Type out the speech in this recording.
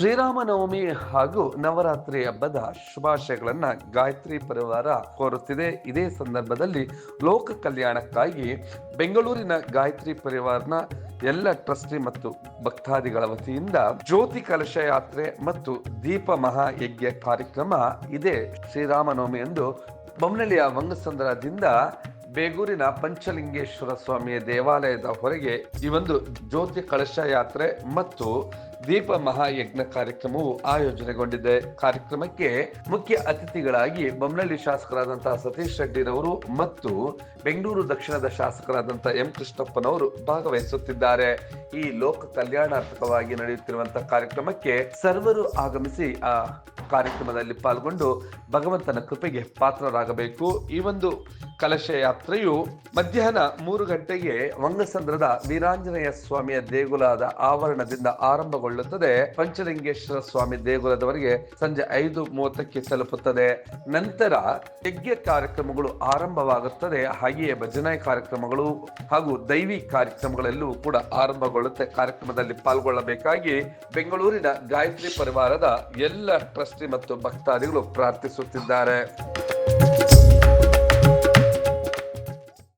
ಶ್ರೀರಾಮನವಮಿ ಹಾಗೂ ನವರಾತ್ರಿ ಹಬ್ಬದ ಶುಭಾಶಯಗಳನ್ನು ಗಾಯತ್ರಿ ಪರಿವಾರ ಕೋರುತ್ತಿದೆ. ಇದೇ ಸಂದರ್ಭದಲ್ಲಿ ಲೋಕ ಕಲ್ಯಾಣಕ್ಕಾಗಿ ಬೆಂಗಳೂರಿನ ಗಾಯತ್ರಿ ಪರಿವಾರನ ಎಲ್ಲ ಟ್ರಸ್ಟಿ ಮತ್ತು ಭಕ್ತಾದಿಗಳ ವತಿಯಿಂದ ಜ್ಯೋತಿ ಕಲಶ ಯಾತ್ರೆ ಮತ್ತು ದೀಪ ಮಹಾಯಜ್ಞ ಕಾರ್ಯಕ್ರಮ ಇದೇ ಶ್ರೀರಾಮನವಮಿ ಎಂದು ಬೊಮ್ಮನಳ್ಳಿಯ ವಂಗಸಂದ್ರದಿಂದ ಬೇಗೂರಿನ ಪಂಚಲಿಂಗೇಶ್ವರ ಸ್ವಾಮಿಯ ದೇವಾಲಯದ ಹೊರಗೆ ಈ ಒಂದು ಜ್ಯೋತಿ ಕಳಶ ಯಾತ್ರೆ ಮತ್ತು ದೀಪ ಮಹಾಯಜ್ಞ ಕಾರ್ಯಕ್ರಮವು ಆಯೋಜನೆಗೊಂಡಿದೆ. ಕಾರ್ಯಕ್ರಮಕ್ಕೆ ಮುಖ್ಯ ಅತಿಥಿಗಳಾಗಿ ಬೊಮ್ಮನಹಳ್ಳಿ ಶಾಸಕರಾದಂತಹ ಸತೀಶ್ ರೆಡ್ಡಿರವರು ಮತ್ತು ಬೆಂಗಳೂರು ದಕ್ಷಿಣದ ಶಾಸಕರಾದಂತಹ ಎಂ ಕೃಷ್ಣಪ್ಪನವರು ಭಾಗವಹಿಸುತ್ತಿದ್ದಾರೆ. ಈ ಲೋಕ ಕಲ್ಯಾಣಾರ್ಥಕವಾಗಿ ನಡೆಯುತ್ತಿರುವಂತಹ ಕಾರ್ಯಕ್ರಮಕ್ಕೆ ಸರ್ವರು ಆಗಮಿಸಿ ಆ ಕಾರ್ಯಕ್ರಮದಲ್ಲಿ ಪಾಲ್ಗೊಂಡು ಭಗವಂತನ ಕೃಪೆಗೆ ಪಾತ್ರರಾಗಬೇಕು. ಈ ಒಂದು ಕಲಶ ಯಾತ್ರೆಯು ಮಧ್ಯಾಹ್ನ ಮೂರು ಗಂಟೆಗೆ ವಂಗಸಂದ್ರದ ವೀರಾಂಜನೇಯ ಸ್ವಾಮಿಯ ದೇಗುಲದ ಆವರಣದಿಂದ ಆರಂಭಗೊಳ್ಳುತ್ತದೆ. ಪಂಚಲಿಂಗೇಶ್ವರ ಸ್ವಾಮಿ ದೇಗುಲದವರೆಗೆ ಸಂಜೆ ಐದು ಮೂವತ್ತಕ್ಕೆ ತಲುಪುತ್ತದೆ. ನಂತರ ಯಜ್ಞ ಕಾರ್ಯಕ್ರಮಗಳು ಆರಂಭವಾಗುತ್ತದೆ. ಹಾಗೆಯೇ ಭಜನೆ ಕಾರ್ಯಕ್ರಮಗಳು ಹಾಗೂ ದೈವಿ ಕಾರ್ಯಕ್ರಮಗಳೆಲ್ಲವೂ ಕೂಡ ಆರಂಭಗೊಳ್ಳುತ್ತೆ. ಕಾರ್ಯಕ್ರಮದಲ್ಲಿ ಪಾಲ್ಗೊಳ್ಳಬೇಕಾಗಿ ಬೆಂಗಳೂರಿನ ಗಾಯತ್ರಿ ಪರಿವಾರದ ಎಲ್ಲ ಟ್ರಸ್ಟಿ ಮತ್ತು ಭಕ್ತಾದಿಗಳು ಪ್ರಾರ್ಥಿಸುತ್ತಿದ್ದಾರೆ.